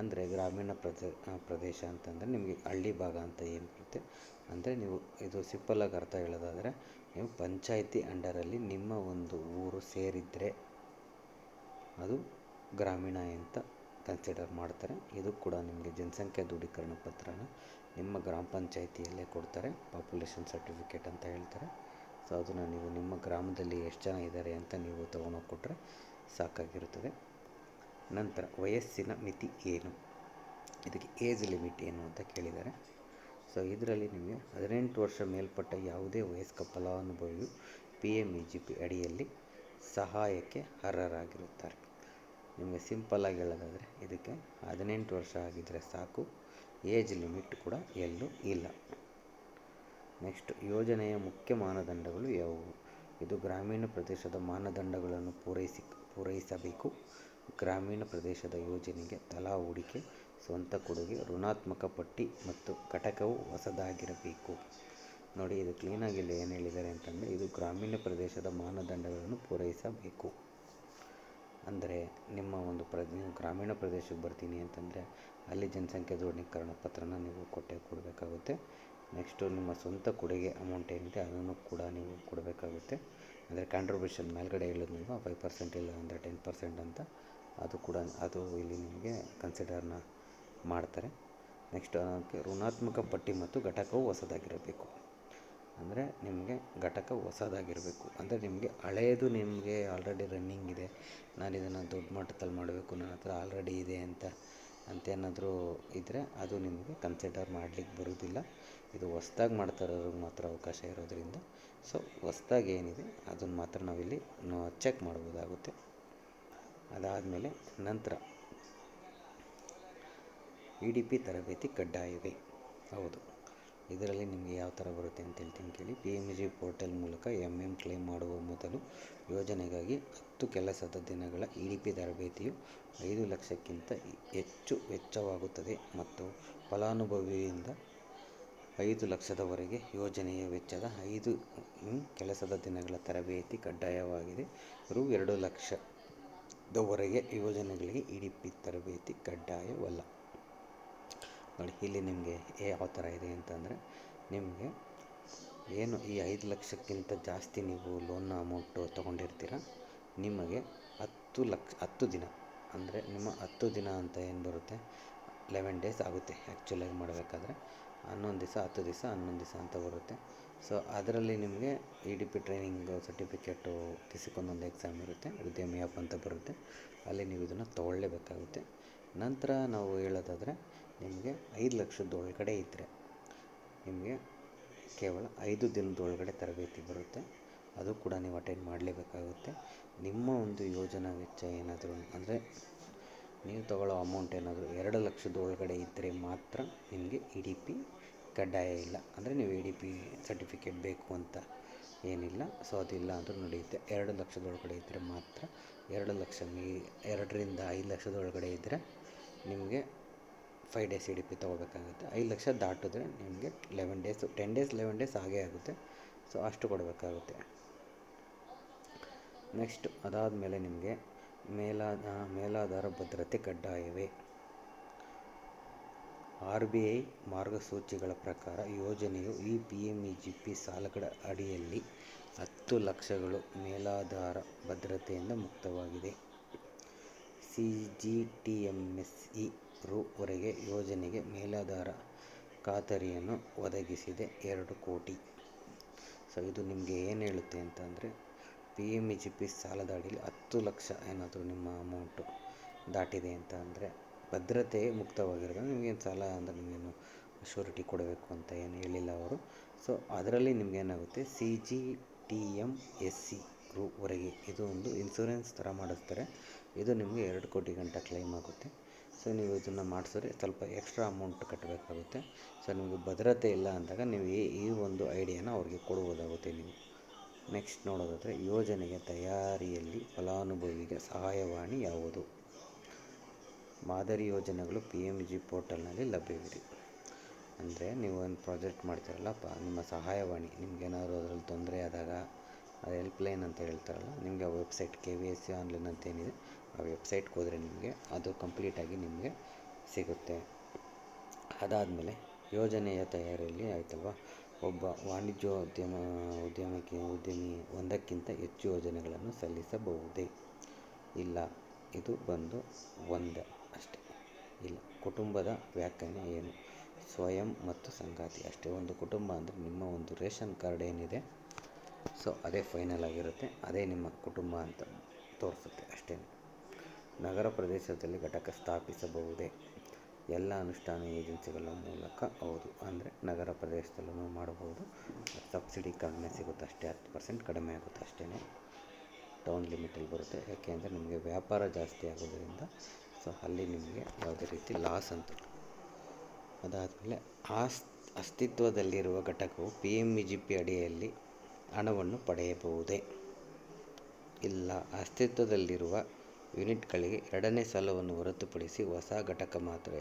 ಅಂದರೆ ಗ್ರಾಮೀಣ ಪ್ರದೇ ಪ್ರದೇಶ ಅಂತಂದರೆ ನಿಮಗೆ ಹಳ್ಳಿ ಭಾಗ ಅಂತ ಏನು ಬರುತ್ತೆ ಅಂದರೆ ನೀವು ಇದು ಸಿಂಪಲ್ಲಾಗಿ ಅರ್ಥ ಹೇಳೋದಾದರೆ, ನೀವು ಪಂಚಾಯಿತಿ ಅಂಡರಲ್ಲಿ ನಿಮ್ಮ ಒಂದು ಊರು ಸೇರಿದರೆ ಅದು ಗ್ರಾಮೀಣ ಅಂತ ಕನ್ಸಿಡರ್ ಮಾಡ್ತಾರೆ. ಇದು ಕೂಡ ನಿಮಗೆ ಜನಸಂಖ್ಯಾ ದೃಢೀಕರಣ ಪತ್ರನ ನಿಮ್ಮ ಗ್ರಾಮ ಪಂಚಾಯಿತಿಯಲ್ಲೇ ಕೊಡ್ತಾರೆ ಪಾಪ್ಯುಲೇಷನ್ ಸರ್ಟಿಫಿಕೇಟ್ ಅಂತ ಹೇಳ್ತಾರೆ. ಸೊ ಅದನ್ನು ನೀವು ನಿಮ್ಮ ಗ್ರಾಮದಲ್ಲಿ ಎಷ್ಟು ಜನ ಇದ್ದಾರೆ ಅಂತ ನೀವು ತೊಗೊಂಡೋಗಿ ಕೊಟ್ಟರೆ ಸಾಕಾಗಿರುತ್ತದೆ ನಂತರ ವಯಸ್ಸಿನ ಮಿತಿ ಏನು? ಇದಕ್ಕೆ ಏಜ್ ಲಿಮಿಟ್ ಏನು ಅಂತ ಕೇಳಿದ್ದಾರೆ. ಸೊ, ಇದರಲ್ಲಿ ನಿಮಗೆ ಹದಿನೆಂಟು ವರ್ಷ ಮೇಲ್ಪಟ್ಟ ಯಾವುದೇ ವಯಸ್ಕ ಫಲಾನುಭವಿಯು P M E G P ಅಡಿಯಲ್ಲಿ ಸಹಾಯಕ್ಕೆ ಅರ್ಹರಾಗಿರುತ್ತಾರೆ. ನಿಮಗೆ ಸಿಂಪಲ್ಲಾಗಿ ಹೇಳೋದಾದರೆ, ಇದಕ್ಕೆ ಹದಿನೆಂಟು ವರ್ಷ ಆಗಿದ್ದರೆ ಸಾಕು, ಏಜ್ ಲಿಮಿಟ್ ಕೂಡ ಎಲ್ಲೂ ಇಲ್ಲ. ನೆಕ್ಸ್ಟ್, ಯೋಜನೆಯ ಮುಖ್ಯ ಮಾನದಂಡಗಳು ಯಾವುವು? ಇದು ಗ್ರಾಮೀಣ ಪ್ರದೇಶದ ಮಾನದಂಡಗಳನ್ನು ಪೂರೈಸಿ, ಪೂರೈಸಬೇಕು. ಗ್ರಾಮೀಣ ಪ್ರದೇಶದ ಯೋಜನೆಗೆ ತಲಾ ಹೂಡಿಕೆ, ಸ್ವಂತ ಕೊಡುಗೆ, ಋಣಾತ್ಮಕ ಪಟ್ಟಿ ಮತ್ತು ಘಟಕವು ಹೊಸದಾಗಿರಬೇಕು. ನೋಡಿ, ಇದು ಕ್ಲೀನಾಗಿ ಇಲ್ಲಿ ಏನು ಹೇಳಿದ್ದಾರೆ ಅಂತಂದರೆ ಇದು ಗ್ರಾಮೀಣ ಪ್ರದೇಶದ ಮಾನದಂಡಗಳನ್ನು ಪೂರೈಸಬೇಕು. ಅಂದರೆ ನಿಮ್ಮ ಒಂದು ಪ್ರ ಗ್ರಾಮೀಣ ಪ್ರದೇಶಕ್ಕೆ ಬರ್ತೀನಿ ಅಂತಂದರೆ ಅಲ್ಲಿ ಜನಸಂಖ್ಯೆ ದೃಢೀಕರಣ ಪತ್ರನ ನೀವು ಕೊಟ್ಟೆ ಕೊಡಬೇಕಾಗುತ್ತೆ. ನೆಕ್ಸ್ಟು ನಿಮ್ಮ ಸ್ವಂತ ಕೊಡುಗೆ ಅಮೌಂಟ್ ಏನಿದೆ ಅದನ್ನು ಕೂಡ ನೀವು ಕೊಡಬೇಕಾಗುತ್ತೆ. ಅಂದರೆ ಕಾಂಟ್ರಿಬ್ಯೂಷನ್ ಮೇಲ್ಗಡೆ ಹೇಳಿದ್ನಲ್ವ ಫೈವ್ ಪರ್ಸೆಂಟ್ ಇಲ್ಲ ಅಂದರೆ ಟೆನ್ ಪರ್ಸೆಂಟ್ ಅಂತ ಅದು ಕೂಡ ಅದು ಇಲ್ಲಿ ನಿಮಗೆ ಕನ್ಸಿಡರ್ನ ಮಾಡ್ತಾರೆ. ನೆಕ್ಸ್ಟ್ ಋಣಾತ್ಮಕ ಪಟ್ಟಿ ಮತ್ತು ಘಟಕವು ಹೊಸದಾಗಿರಬೇಕು. ಅಂದರೆ ನಿಮಗೆ ಘಟಕ ಹೊಸದಾಗಿರಬೇಕು. ಅಂದರೆ ನಿಮಗೆ ಹಳೆಯದು ನಿಮಗೆ ಆಲ್ರೆಡಿ ರನ್ನಿಂಗ್ ಇದೆ. ನಾನು ಇದನ್ನು ದೊಡ್ಡ ಮಟ್ಟದಲ್ಲಿ ಮಾಡಬೇಕು, ನನ್ನ ಹತ್ರ ಆಲ್ರೆಡಿ ಇದೆ ಅಂತ ಅಂತೇನಾದರೂ ಇದ್ದರೆ ಅದು ನಿಮಗೆ ಕನ್ಸಿಡರ್ ಮಾಡಲಿಕ್ಕೆ ಬರೋದಿಲ್ಲ. ಇದು ಹೊಸ್ದಾಗಿ ಮಾಡ್ತಾ ಮಾತ್ರ ಅವಕಾಶ ಇರೋದರಿಂದ. ಸೊ ಹೊಸ್ದಾಗಿ ಏನಿದೆ, ಅದನ್ನು ಮಾತ್ರ ನಾವಿಲ್ಲಿ ಚೆಕ್ ಮಾಡ್ಬೋದಾಗುತ್ತೆ. ಅದಾದಮೇಲೆ ನಂತರ ಇ ಡಿ ಪಿ ತರಬೇತಿ ಕಡ್ಡಾಯವೇ? ಹೌದು. ಇದರಲ್ಲಿ ನಿಮಗೆ ಯಾವ ಥರ ಬರುತ್ತೆ ಅಂತ ಹೇಳ್ತೀನಿ ಕೇಳಿ. ಪಿ ಎಂ ಜಿ ಪೋರ್ಟಲ್ ಮೂಲಕ ಎಂ ಎಂ ಕ್ಲೇಮ್ ಮಾಡುವ ಮೊದಲು ಯೋಜನೆಗಾಗಿ ಹತ್ತು ಕೆಲಸದ ದಿನಗಳ ಇ ಡಿ ಪಿ ತರಬೇತಿಯು ಐದು ಲಕ್ಷಕ್ಕಿಂತ ಹೆಚ್ಚು ವೆಚ್ಚವಾಗುತ್ತದೆ ಮತ್ತು ಫಲಾನುಭವಿಯಿಂದ ಐದು ಲಕ್ಷದವರೆಗೆ ಯೋಜನೆಯ ವೆಚ್ಚದ ಐದು ಕೆಲಸದ ದಿನಗಳ ತರಬೇತಿ ಕಡ್ಡಾಯವಾಗಿದೆ. ರು ಎರಡು ಲಕ್ಷದವರೆಗೆ ಯೋಜನೆಗಳಿಗೆ ಇಡಿಪಿ ತರಬೇತಿ ಕಡ್ಡಾಯವಲ್ಲ. ನೋಡಿ, ಇಲ್ಲಿ ನಿಮಗೆ ಯಾವ ಥರ ಇದೆ ಅಂತಂದರೆ, ನಿಮಗೆ ಏನು ಈ ಐದು ಲಕ್ಷಕ್ಕಿಂತ ಜಾಸ್ತಿ ನೀವು ಲೋನ್ನ ಅಮೌಂಟು ತೊಗೊಂಡಿರ್ತೀರ, ನಿಮಗೆ ಹತ್ತು ಲಕ್ಷ, ಹತ್ತು ದಿನ, ಅಂದರೆ ನಿಮ್ಮ ಹತ್ತು ದಿನ ಅಂತ ಏನು ಬರುತ್ತೆ? ಲೆವೆನ್ ಡೇಸ್ ಆಗುತ್ತೆ ಆ್ಯಕ್ಚುಲಾಗಿ ಮಾಡಬೇಕಾದ್ರೆ. ಹನ್ನೊಂದು ದಿವಸ, ಹತ್ತು ದಿವಸ, ಹನ್ನೊಂದು ದಿವಸ ಅಂತ ಬರುತ್ತೆ. ಸೊ ಅದರಲ್ಲಿ ನಿಮಗೆ E D P training certificate ದಿಸಕ್ಕೊಂದೊಂದು exam ಇರುತ್ತೆ, ಉದ್ಯಮಿ ಆ್ಯಪ್ ಅಂತ ಬರುತ್ತೆ. ಅಲ್ಲಿ ನೀವು ಇದನ್ನು ತೊಗೊಳ್ಳೇಬೇಕಾಗುತ್ತೆ. ನಂತರ ನಾವು ಹೇಳೋದಾದರೆ, ನಿಮಗೆ ಐದು ಲಕ್ಷದ ಒಳಗಡೆ ಇದ್ದರೆ ನಿಮಗೆ ಕೇವಲ ಐದು ದಿನದ ಒಳಗಡೆ ತರಬೇತಿ ಬರುತ್ತೆ. ಅದು ಕೂಡ ನೀವು ಅಟೆಂಡ್ ಮಾಡಲೇಬೇಕಾಗುತ್ತೆ. ನಿಮ್ಮ ಒಂದು ಯೋಜನಾ ವೆಚ್ಚ ಏನಾದರೂ ಅಂದರೆ, ನೀವು ತಗೊಳ್ಳೋ ಅಮೌಂಟ್ ಏನಾದರೂ ಎರಡು ಲಕ್ಷದ ಒಳಗಡೆ ಇದ್ದರೆ ಮಾತ್ರ ನಿಮಗೆ ಇ ಡಿ ಪಿ ಕಡ್ಡಾಯ ಇಲ್ಲ. ಅಂದರೆ ನೀವು ಎ ಡಿ ಪಿ ಸರ್ಟಿಫಿಕೇಟ್ ಬೇಕು ಅಂತ ಏನಿಲ್ಲ. ಸೊ ಅದಿಲ್ಲ ಅಂದರೂ ನಡೆಯುತ್ತೆ. ಎರಡು ಲಕ್ಷದ ಒಳಗಡೆ ಇದ್ದರೆ ಮಾತ್ರ, ಎರಡು ಲಕ್ಷ ಮೀ, ಎರಡರಿಂದ ಐದು ಲಕ್ಷದ ಒಳಗಡೆ ಇದ್ದರೆ ನಿಮಗೆ five days E D P ತೊಗೋಬೇಕಾಗುತ್ತೆ. ಐದು ಲಕ್ಷ ದಾಟಿದ್ರೆ ನಿಮಗೆ eleven days ten days eleven days ಆಗೇ ಆಗುತ್ತೆ. ಸೊ ಅಷ್ಟು ಕೊಡಬೇಕಾಗುತ್ತೆ. ನೆಕ್ಸ್ಟ್ ಅದಾದಮೇಲೆ ನಿಮಗೆ ಮೇಲಾದ ಮೇಲಾಧಾರ ಭದ್ರತೆ ಕಡ್ಡಾಯವೇ? ಆರ್ ಬಿ ಐ ಮಾರ್ಗಸೂಚಿಗಳ ಪ್ರಕಾರ ಯೋಜನೆಯು ಈ P M E G P ಸಾಲಗಳ ಅಡಿಯಲ್ಲಿ ಹತ್ತು ಲಕ್ಷಗಳು ಮೇಲಾಧಾರ ಭದ್ರತೆಯಿಂದ ಮುಕ್ತವಾಗಿದೆ. C G T M S E ರುವರೆಗೆ ಯೋಜನೆಗೆ ಮೇಲಾಧಾರ ಖಾತರಿಯನ್ನು ಒದಗಿಸಿದೆ ಎರಡು ಕೋಟಿ. ಸೊ ಇದು ನಿಮಗೆ ಏನು ಹೇಳುತ್ತೆ ಅಂತಂದರೆ P M E G P ಸಾಲದ ಅಡಿಯಲ್ಲಿ ಹತ್ತು ಲಕ್ಷ ಏನಾದರೂ ನಿಮ್ಮ ಅಮೌಂಟು ದಾಟಿದೆ ಅಂತ ಅಂದರೆ ಭದ್ರತೆ ಮುಕ್ತವಾಗಿರೋದು ನಿಮಗೇನು ಸಾಲ ಅಂದರೆ ನಿಮಗೇನು ಶೂರಿಟಿ ಕೊಡಬೇಕು ಅಂತ ಏನು ಹೇಳಿಲ್ಲ ಅವರು. ಸೊ ಅದರಲ್ಲಿ ನಿಮಗೇನಾಗುತ್ತೆ C G T M S C ಗ್ರೂವರೆಗೆ ಇದು ಒಂದು ಇನ್ಸೂರೆನ್ಸ್ ಥರ ಮಾಡಿಸ್ತಾರೆ. ಇದು ನಿಮಗೆ ಎರಡು ಕೋಟಿ ಗಂಟ ಕ್ಲೈಮ್ ಆಗುತ್ತೆ. ಸೊ ನೀವು ಇದನ್ನು ಮಾಡಿಸಿದ್ರೆ ಸ್ವಲ್ಪ ಎಕ್ಸ್ಟ್ರಾ ಅಮೌಂಟ್ ಕಟ್ಟಬೇಕಾಗುತ್ತೆ ಸೊ ನಿಮಗೆ ಭದ್ರತೆ ಇಲ್ಲ ಅಂದಾಗ ನೀವು ಈ ಒಂದು ಐಡಿಯಾನ ಅವ್ರಿಗೆ ಕೊಡ್ಬೋದಾಗುತ್ತೆ ನೀವು. ನೆಕ್ಸ್ಟ್ ನೋಡೋದಾದರೆ ಯೋಜನೆಗೆ ತಯಾರಿಯಲ್ಲಿ ಫಲಾನುಭವಿಗೆ ಸಹಾಯವಾಣಿ ಯಾವುದು? ಮಾದರಿ ಯೋಜನೆಗಳು ಪಿ ಎಂ ಜಿ ಪೋರ್ಟಲ್ನಲ್ಲಿ ಲಭ್ಯವಿದೆ. ಅಂದರೆ ನೀವು ಒಂದು ಪ್ರಾಜೆಕ್ಟ್ ಮಾಡ್ತೀರಲ್ಲ ನಿಮ್ಮ ಸಹಾಯವಾಣಿ ನಿಮಗೇನಾದ್ರು ಅದರಲ್ಲಿ ತೊಂದರೆ ಆದಾಗ ಹೆಲ್ಪ್ಲೈನ್ ಅಂತ ಹೇಳ್ತಾರಲ್ಲ, ನಿಮಗೆ ಆ website K V S C online ಅಂತ ಏನಿದೆ ಆ ವೆಬ್ಸೈಟ್ಗೆ ಹೋದರೆ ನಿಮಗೆ ಅದು ಕಂಪ್ಲೀಟಾಗಿ ನಿಮಗೆ ಸಿಗುತ್ತೆ. ಅದಾದಮೇಲೆ ಯೋಜನೆಯ ತಯಾರಿಯಲ್ಲಿ ಆಯ್ತಲ್ವ, ಒಬ್ಬ ವಾಣಿಜ್ಯೋದ್ಯಮ ಉದ್ಯಮಕ್ಕೆ, ಉದ್ಯಮಿ ಒಂದಕ್ಕಿಂತ ಹೆಚ್ಚು ಯೋಜನೆಗಳನ್ನು ಸಲ್ಲಿಸಬಹುದೇ? ಇಲ್ಲ, ಇದು ಬಂದು ಒಂದೇ. ಅಷ್ಟೇ. ಇಲ್ಲ, ಕುಟುಂಬದ ವ್ಯಾಖ್ಯಾನ ಏನು? ಸ್ವಯಂ ಮತ್ತು ಸಂಗಾತಿ ಅಷ್ಟೇ. ಒಂದು ಕುಟುಂಬ ಅಂದರೆ ನಿಮ್ಮ ಒಂದು ರೇಷನ್ ಕಾರ್ಡ್ ಏನಿದೆ, ಸೊ ಅದೇ ಫೈನಲ್ ಆಗಿರುತ್ತೆ. ಅದೇ ನಿಮ್ಮ ಕುಟುಂಬ ಅಂತ ತೋರಿಸುತ್ತೆ ಅಷ್ಟೇ. ನಗರ ಪ್ರದೇಶದಲ್ಲಿ ಘಟಕ ಸ್ಥಾಪಿಸಬಹುದೇ? ಎಲ್ಲ ಅನುಷ್ಠಾನ ಏಜೆನ್ಸಿಗಳ ಮೂಲಕ ಹೌದು. ಅಂದರೆ ನಗರ ಪ್ರದೇಶದಲ್ಲೂ ಮಾಡಬಹುದು. ಸಬ್ಸಿಡಿ ಕಡಿಮೆ ಸಿಗುತ್ತೆ ಅಷ್ಟೇ, ಹತ್ತು ಪರ್ಸೆಂಟ್ ಕಡಿಮೆ ಆಗುತ್ತೆ ಅಷ್ಟೇ ಟೌನ್ ಲಿಮಿಟಲ್ಲಿ ಬರುತ್ತೆ. ಯಾಕೆ ಅಂದರೆ ನಿಮಗೆ ವ್ಯಾಪಾರ ಜಾಸ್ತಿ ಆಗೋದರಿಂದ ಸೊ ಅಲ್ಲಿ ನಿಮಗೆ ಯಾವುದೇ ರೀತಿ ಲಾಸ್ ಅಂತ. ಅದಾದಮೇಲೆ ಆಸ್, ಅಸ್ತಿತ್ವದಲ್ಲಿರುವ ಘಟಕವು P M E G P ಅಡಿಯಲ್ಲಿ ಹಣವನ್ನು ಪಡೆಯಬಹುದೇ? ಇಲ್ಲ, ಅಸ್ತಿತ್ವದಲ್ಲಿರುವ ಯೂನಿಟ್ಗಳಿಗೆ ಎರಡನೇ ಸಾಲವನ್ನು ಹೊರತುಪಡಿಸಿ ಹೊಸ ಘಟಕ ಮಾತ್ರ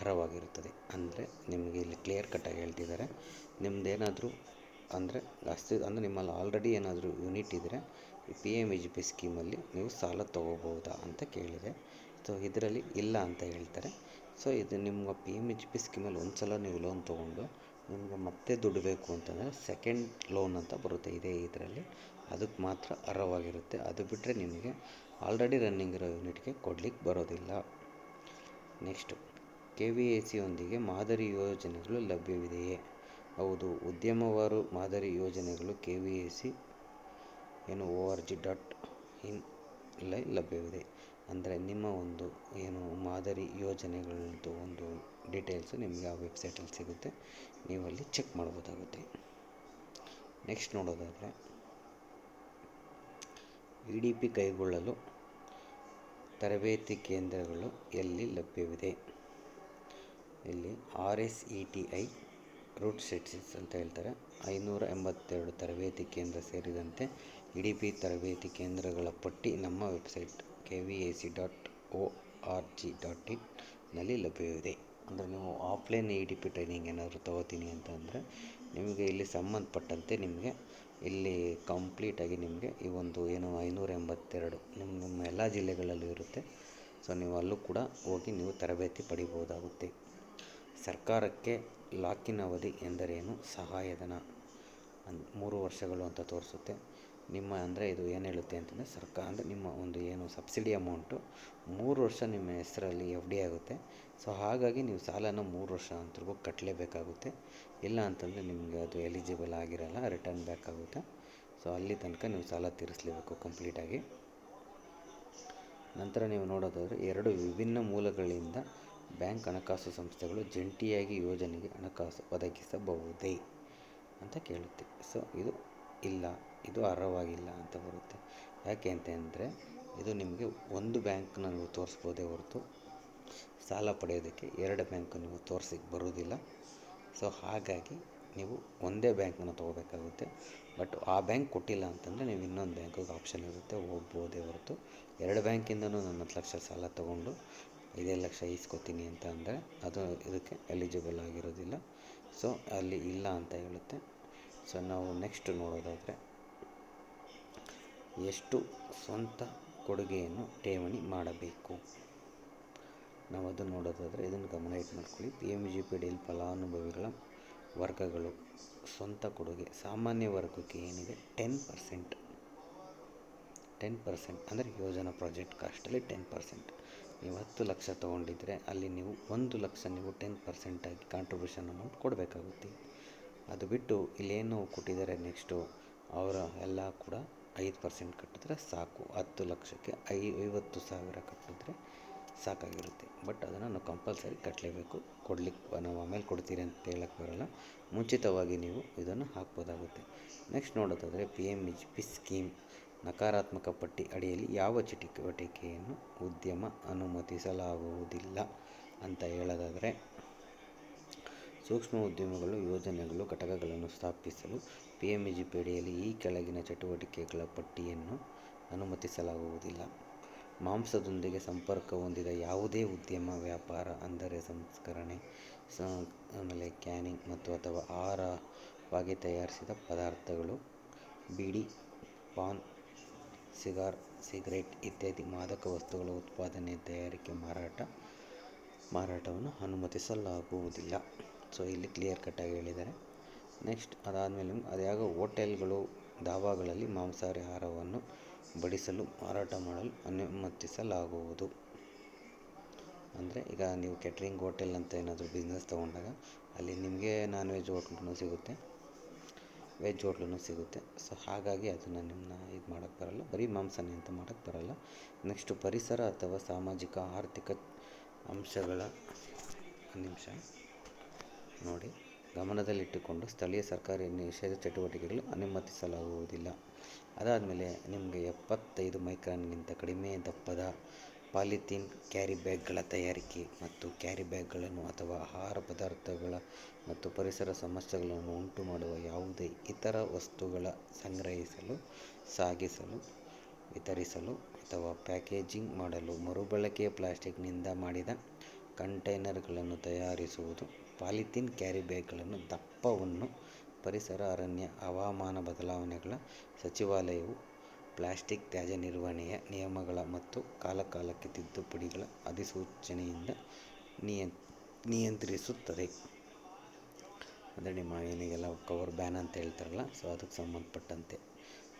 ಅರ್ಹವಾಗಿರುತ್ತದೆ. ಅಂದರೆ ನಿಮಗೆ ಇಲ್ಲಿ ಕ್ಲಿಯರ್ ಕಟ್ಟಾಗಿ ಹೇಳ್ತಿದ್ದಾರೆ. ನಿಮ್ಮದೇನಾದರೂ ಅಂದರೆ ಅಸ್ತಿ, ಅಂದರೆ ನಿಮ್ಮಲ್ಲಿ ಆಲ್ರೆಡಿ ಏನಾದರೂ ಯೂನಿಟ್ ಇದ್ದರೆ P M E G P ಸ್ಕೀಮಲ್ಲಿ ನೀವು ಸಾಲ ತೊಗೋಬೋದಾ ಅಂತ ಕೇಳಿದೆ. ಸೊ ಇದರಲ್ಲಿ ಇಲ್ಲ ಅಂತ ಹೇಳ್ತಾರೆ. ಸೊ ಇದು ನಿಮ್ಮ ಪಿ ಎಂ ಎಚ್ ಪಿ ಸ್ಕೀಮಲ್ಲಿ ಒಂದು ಸಲ ನೀವು ಲೋನ್ ತೊಗೊಂಡು ನಿಮಗೆ ಮತ್ತೆ ದುಡ್ಡು ಬೇಕು ಅಂತಂದರೆ ಸೆಕೆಂಡ್ ಲೋನ್ ಅಂತ ಬರುತ್ತೆ, ಇದೇ ಇದರಲ್ಲಿ. ಅದಕ್ಕೆ ಮಾತ್ರ ಅರ್ಹವಾಗಿರುತ್ತೆ. ಅದು ಬಿಟ್ಟರೆ ನಿಮಗೆ ಆಲ್ರೆಡಿ ರನ್ನಿಂಗ್ ಇರೋ ಯೂನಿಟ್ಗೆ ಕೊಡಲಿಕ್ಕೆ ಬರೋದಿಲ್ಲ. ನೆಕ್ಸ್ಟು ಕೆ ವಿ ಎ ಸಿಯೊಂದಿಗೆ ಮಾದರಿ ಯೋಜನೆಗಳು ಲಭ್ಯವಿದೆಯೇ? ಹೌದು, ಉದ್ಯಮವಾರು ಮಾದರಿ ಯೋಜನೆಗಳು ಕೆ ವಿ ಎ ಸಿ ಏನು O R G dot in ಲಭ್ಯವಿದೆ. ಅಂದರೆ ನಿಮ್ಮ ಒಂದು ಏನು ಮಾದರಿ ಯೋಜನೆಗಳದ್ದು ಒಂದು ಡೀಟೇಲ್ಸು ನಿಮಗೆ ಆ ವೆಬ್ಸೈಟಲ್ಲಿ ಸಿಗುತ್ತೆ. ನೀವು ಅಲ್ಲಿ ಚೆಕ್ ಮಾಡ್ಬೋದಾಗುತ್ತೆ. ನೆಕ್ಸ್ಟ್ ನೋಡೋದಾದರೆ ಇ ಡಿ ಪಿ ಕೈಗೊಳ್ಳಲು ತರಬೇತಿ ಕೇಂದ್ರಗಳು ಎಲ್ಲಿ ಲಭ್ಯವಿದೆ? ಇಲ್ಲಿ R S E T I root ಸೆಟ್ಸಿಸ್ ಅಂತ ಹೇಳ್ತಾರೆ. ಐನೂರ ಎಂಬತ್ತೆರಡು ತರಬೇತಿ ಕೇಂದ್ರ ಸೇರಿದಂತೆ ಇ ಡಿ ಪಿ ತರಬೇತಿ ಕೇಂದ್ರಗಳ ಪಟ್ಟಿ ನಮ್ಮ website K V A C dot O R G dot ಇನ್ನಲ್ಲಿ ಲಭ್ಯವಿದೆ. ಅಂದರೆ ನೀವು offline E D P training ಏನಾದರೂ ತೊಗೋತೀನಿ ಅಂತ ಅಂದರೆ ನಿಮಗೆ ಇಲ್ಲಿ ಸಂಬಂಧಪಟ್ಟಂತೆ ನಿಮಗೆ ಇಲ್ಲಿ ಕಂಪ್ಲೀಟಾಗಿ ನಿಮಗೆ ಈ ಒಂದು ಏನು ಐನೂರ ಎಂಬತ್ತೆರಡು ನಿಮ್ಮ ನಿಮ್ಮ ಎಲ್ಲ ಜಿಲ್ಲೆಗಳಲ್ಲೂ ಇರುತ್ತೆ. ಸೊ ನೀವು ಅಲ್ಲೂ ಕೂಡ ಹೋಗಿ ನೀವು ತರಬೇತಿ ಪಡಿಬೋದಾಗುತ್ತೆ. ಸರ್ಕಾರಕ್ಕೆ ಲಾಕಿನ್ ಅವಧಿ ಎಂದರೇನು? ಸಹಾಯಧನ. ಅನ್, ಮೂರು ವರ್ಷಗಳು ಅಂತ ತೋರಿಸುತ್ತೆ. ನಿಮ್ಮ ಅಂದರೆ ಇದು ಏನು ಹೇಳುತ್ತೆ ಅಂತಂದರೆ ಸರ್ಕಾರ ಅಂದರೆ ನಿಮ್ಮ ಒಂದು ಏನು ಸಬ್ಸಿಡಿ ಅಮೌಂಟು ಮೂರು ವರ್ಷ ನಿಮ್ಮ ಹೆಸರಲ್ಲಿ ಎಫ್ ಡಿ ಆಗುತ್ತೆ. ಸೊ ಹಾಗಾಗಿ ನೀವು ಸಾಲನ ಮೂರು ವರ್ಷ ಅಂತರ್ಗೂ ಕಟ್ಟಲೇಬೇಕಾಗುತ್ತೆ ಇಲ್ಲ ಅಂತಂದರೆ ನಿಮಗೆ ಅದು ಎಲಿಜಿಬಲ್ ಆಗಿರಲ್ಲ ರಿಟರ್ನ್ ಬ್ಯಾಕ್ ಆಗುತ್ತೆ ಸೊ ಅಲ್ಲಿ ತನಕ ನೀವು ಸಾಲ ತೀರಿಸಲೇಬೇಕು ಕಂಪ್ಲೀಟಾಗಿ ನಂತರ ನೀವು ನೋಡೋದಾದರೆ ಎರಡು ವಿಭಿನ್ನ ಮೂಲಗಳಿಂದ ಬ್ಯಾಂಕ್ ಹಣಕಾಸು ಸಂಸ್ಥೆಗಳು ಜಂಟಿಯಾಗಿ ಯೋಜನೆಗೆ ಹಣಕಾಸು ಒದಗಿಸಬಹುದೇ ಅಂತ ಕೇಳುತ್ತೆ. ಸೊ ಇದು ಇಲ್ಲ. ಇದು ಅರ್ಹವಾಗಿಲ್ಲ ಅಂತ ಬರುತ್ತೆ. ಯಾಕೆ ಅಂತಂದರೆ ಇದು ನಿಮಗೆ ಒಂದು ಬ್ಯಾಂಕ್ನ ನೀವು ತೋರಿಸ್ಬೋದೇ ಹೊರತು ಸಾಲ ಪಡೆಯೋದಕ್ಕೆ ಎರಡು ಬ್ಯಾಂಕ್ ನೀವು ತೋರಿಸಿಕ್ಕೆ ಬರೋದಿಲ್ಲ. ಸೊ ಹಾಗಾಗಿ ನೀವು ಒಂದೇ ಬ್ಯಾಂಕನ್ನು ತೊಗೋಬೇಕಾಗುತ್ತೆ. ಬಟ್ ಆ ಬ್ಯಾಂಕ್ ಕೊಟ್ಟಿಲ್ಲ ಅಂತಂದರೆ ನೀವು ಇನ್ನೊಂದು ಬ್ಯಾಂಕಿಗೆ ಆಪ್ಷನ್ ಇರುತ್ತೆ, ಹೋಗ್ಬೋದೇ ಹೊರತು. ಎರಡು ಬ್ಯಾಂಕಿಂದನೂ ನನ್ನ ಹತ್ತು ಲಕ್ಷ ಸಾಲ ತೊಗೊಂಡು ಐದೈದು ಲಕ್ಷ ಈಸ್ಕೊತೀನಿ ಅಂತ ಅಂದರೆ ಅದು ಇದಕ್ಕೆ ಎಲಿಜಿಬಲ್ ಆಗಿರೋದಿಲ್ಲ. ಸೊ ಅಲ್ಲಿ ಇಲ್ಲ ಅಂತ ಹೇಳುತ್ತೆ. ಸೊ ನಾವು ನೆಕ್ಸ್ಟ್ ನೋಡೋದಾದರೆ ಎಷ್ಟು ಸ್ವಂತ ಕೊಡುಗೆಯನ್ನು ಠೇವಣಿ ಮಾಡಬೇಕು? ನಾವು ಅದನ್ನು ನೋಡೋದಾದರೆ ಇದನ್ನು ಗಮನ ಇಟ್ಟು ಮಾಡ್ಕೊಳ್ಳಿ ಪಿ ಎಂ ಜಿ ಪಿ ಡಿಯಲ್ಲಿ ಫಲಾನುಭವಿಗಳ ವರ್ಗಗಳು. ಸ್ವಂತ ಕೊಡುಗೆ. ಸಾಮಾನ್ಯ ವರ್ಗಕ್ಕೆ ಏನಿದೆ? ಟೆನ್ ಪರ್ಸೆಂಟ್ ಟೆನ್ ಪರ್ಸೆಂಟ್ ಅಂದರೆ ಯೋಜನಾ ಪ್ರಾಜೆಕ್ಟ್ ಕಾಸ್ಟಲ್ಲಿ ಟೆನ್ ಪರ್ಸೆಂಟ್ ನೀವು ಹತ್ತು ಲಕ್ಷ ತೊಗೊಂಡಿದ್ರೆ ಅಲ್ಲಿ ನೀವು ಒಂದು ಲಕ್ಷ ನೀವು ಟೆನ್ ಪರ್ಸೆಂಟಾಗಿ ಕಾಂಟ್ರಿಬ್ಯೂಷನ್ ಅಮೌಂಟ್ ಕೊಡಬೇಕಾಗುತ್ತೆ. ಅದು ಬಿಟ್ಟು ಇಲ್ಲೇನು ಕೊಟ್ಟಿದ್ದಾರೆ ನೆಕ್ಸ್ಟು ಅವರ ಎಲ್ಲ ಕೂಡ ಐದು ಪರ್ಸೆಂಟ್ ಕಟ್ಟಿದ್ರೆ ಸಾಕು. ಹತ್ತು ಲಕ್ಷಕ್ಕೆ ಐ, ಐವತ್ತು ಸಾವಿರ ಕಟ್ಟಿದ್ರೆ ಸಾಕಾಗಿರುತ್ತೆ. ಬಟ್ ಅದನ್ನು ನಾವು ಕಂಪಲ್ಸರಿ ಕಟ್ಟಲೇಬೇಕು ಕೊಡ್ಲಿಕ್ಕೆ ನಾವು ಆಮೇಲೆ ಕೊಡ್ತೀರಿ ಅಂತ ಹೇಳಕ್ಕೆ ಬರೋಲ್ಲ. ಮುಂಚಿತವಾಗಿ ನೀವು ಇದನ್ನು ಹಾಕ್ಬೋದಾಗುತ್ತೆ. ನೆಕ್ಸ್ಟ್ ನೋಡೋದಾದರೆ P M H P scheme ನಕಾರಾತ್ಮಕ ಪಟ್ಟಿ ಅಡಿಯಲ್ಲಿ ಯಾವ ಚಟುವಟಿಕೆಯನ್ನು ಉದ್ಯಮ ಅನುಮತಿಸಲಾಗುವುದಿಲ್ಲ ಅಂತ ಹೇಳೋದಾದರೆ ಸೂಕ್ಷ್ಮ ಉದ್ಯಮಗಳು ಯೋಜನೆಗಳು ಘಟಕಗಳನ್ನು ಸ್ಥಾಪಿಸಲು ಪಿ ಎಂ ಜಿ ಪಿ ಅಡಿಯಲ್ಲಿ ಈ ಕೆಳಗಿನ ಚಟುವಟಿಕೆಗಳ ಪಟ್ಟಿಯನ್ನು ಅನುಮತಿಸಲಾಗುವುದಿಲ್ಲ. ಮಾಂಸದೊಂದಿಗೆ ಸಂಪರ್ಕ ಹೊಂದಿದ ಯಾವುದೇ ಉದ್ಯಮ, ವ್ಯಾಪಾರ ಅಂದರೆ ಸಂಸ್ಕರಣೆ ಆಮೇಲೆ ಕ್ಯಾನಿಂಗ್ ಮತ್ತು ಅಥವಾ ಆಹಾರವಾಗಿ ತಯಾರಿಸಿದ ಪದಾರ್ಥಗಳು, ಬೀಡಿ, ಪಾನ್, ಸಿಗಾರ್, ಸಿಗರೇಟ್ ಇತ್ಯಾದಿ ಮಾದಕ ವಸ್ತುಗಳ ಉತ್ಪಾದನೆ, ತಯಾರಿಕೆ, ಮಾರಾಟ, ಮಾರಾಟವನ್ನು ಅನುಮತಿಸಲಾಗುವುದಿಲ್ಲ. ಸೊ ಇಲ್ಲಿ ಕ್ಲಿಯರ್ ಕಟ್ಟಾಗಿ ಹೇಳಿದ್ದಾರೆ ನೆಕ್ಸ್ಟ್ ಅದಾದಮೇಲೆ ಅದ್ಯಾಗ ಹೋಟೆಲ್ಗಳು ಧಾಬಾಗಳಲ್ಲಿ ಮಾಂಸಾಹಾರಿ ಆಹಾರವನ್ನು ಬಡಿಸಲು ಮಾರಾಟ ಮಾಡಲು ಅನುಮತಿಸಲಾಗುವುದು. ಅಂದರೆ ಈಗ ನೀವು ಕೆಟ್ರಿಂಗ್ ಹೋಟೆಲ್ ಅಂತ ಏನಾದರೂ ಬಿಸ್ನೆಸ್ ತೊಗೊಂಡಾಗ ಅಲ್ಲಿ ನಿಮಗೆ ನಾನ್ ವೆಜ್ ಹೋಟ್ಲೂ ಸಿಗುತ್ತೆ ವೆಜ್ ಹೋಟ್ಲೂ ಸಿಗುತ್ತೆ. ಸೊ ಹಾಗಾಗಿ ಅದನ್ನು ನಿಮ್ಮನ್ನ ಇದು ಮಾಡೋಕ್ಕೆ ಬರಲ್ಲ, ಬರೀ ಮಾಂಸನೇ ಅಂತ ಮಾಡೋಕ್ಕೆ ಬರಲ್ಲ. ನೆಕ್ಸ್ಟು ಪರಿಸರ ಅಥವಾ ಸಾಮಾಜಿಕ, ಆರ್ಥಿಕ ಅಂಶಗಳ ನಿಮಿಷ ನೋಡಿ. ಗಮನದಲ್ಲಿಟ್ಟುಕೊಂಡು ಸ್ಥಳೀಯ ಸರ್ಕಾರಿ ನಿಷೇಧ ಚಟುವಟಿಕೆಗಳು ಅನುಮತಿಸಲಾಗುವುದಿಲ್ಲ. ಅದಾದಮೇಲೆ ನಿಮಗೆ ಎಪ್ಪತ್ತೈದು ಮೈಕ್ರಾನ್ಗಿಂತ ಕಡಿಮೆ ದಪ್ಪದ ಪಾಲಿಥೀನ್ ಕ್ಯಾರಿ ಬ್ಯಾಗ್ಗಳ ತಯಾರಿಕೆ ಮತ್ತು ಕ್ಯಾರಿ ಬ್ಯಾಗ್ಗಳನ್ನು ಅಥವಾ ಆಹಾರ ಪದಾರ್ಥಗಳ ಮತ್ತು ಪರಿಸರ ಸಮಸ್ಯೆಗಳನ್ನು ಉಂಟು ಮಾಡುವ ಯಾವುದೇ ಇತರ ವಸ್ತುಗಳ ಸಂಗ್ರಹಿಸಲು, ಸಾಗಿಸಲು, ವಿತರಿಸಲು ಅಥವಾ ಪ್ಯಾಕೇಜಿಂಗ್ ಮಾಡಲು ಮರುಬಳಕೆಯ ಪ್ಲಾಸ್ಟಿಕ್ನಿಂದ ಮಾಡಿದ ಕಂಟೈನರ್ಗಳನ್ನು ತಯಾರಿಸುವುದು ಪಾಲಿಥೀನ್ ಕ್ಯಾರಿಬ್ಯಾಗ್ಗಳನ್ನು ದಪ್ಪವನ್ನು ಪರಿಸರ, ಅರಣ್ಯ, ಹವಾಮಾನ ಬದಲಾವಣೆಗಳ ಸಚಿವಾಲಯವು, ಪ್ಲಾಸ್ಟಿಕ್ ತ್ಯಾಜ್ಯ ನಿರ್ವಹಣೆಯ ನಿಯಮಗಳ ಮತ್ತು ಕಾಲಕಾಲಕ್ಕೆ ತಿದ್ದುಪಡಿಗಳ ಅಧಿಸೂಚನೆಯಿಂದ ನಿಯಂ, ನಿಯಂತ್ರಿಸುತ್ತದೆ. ಅಂದರೆ ನಿಮ್ಮ ಏನಿಗೆಲ್ಲ ಕವರ್ ಬ್ಯಾನ್ ಅಂತ ಹೇಳ್ತಾರಲ್ಲ ಸೊ ಅದಕ್ಕೆ ಸಂಬಂಧಪಟ್ಟಂತೆ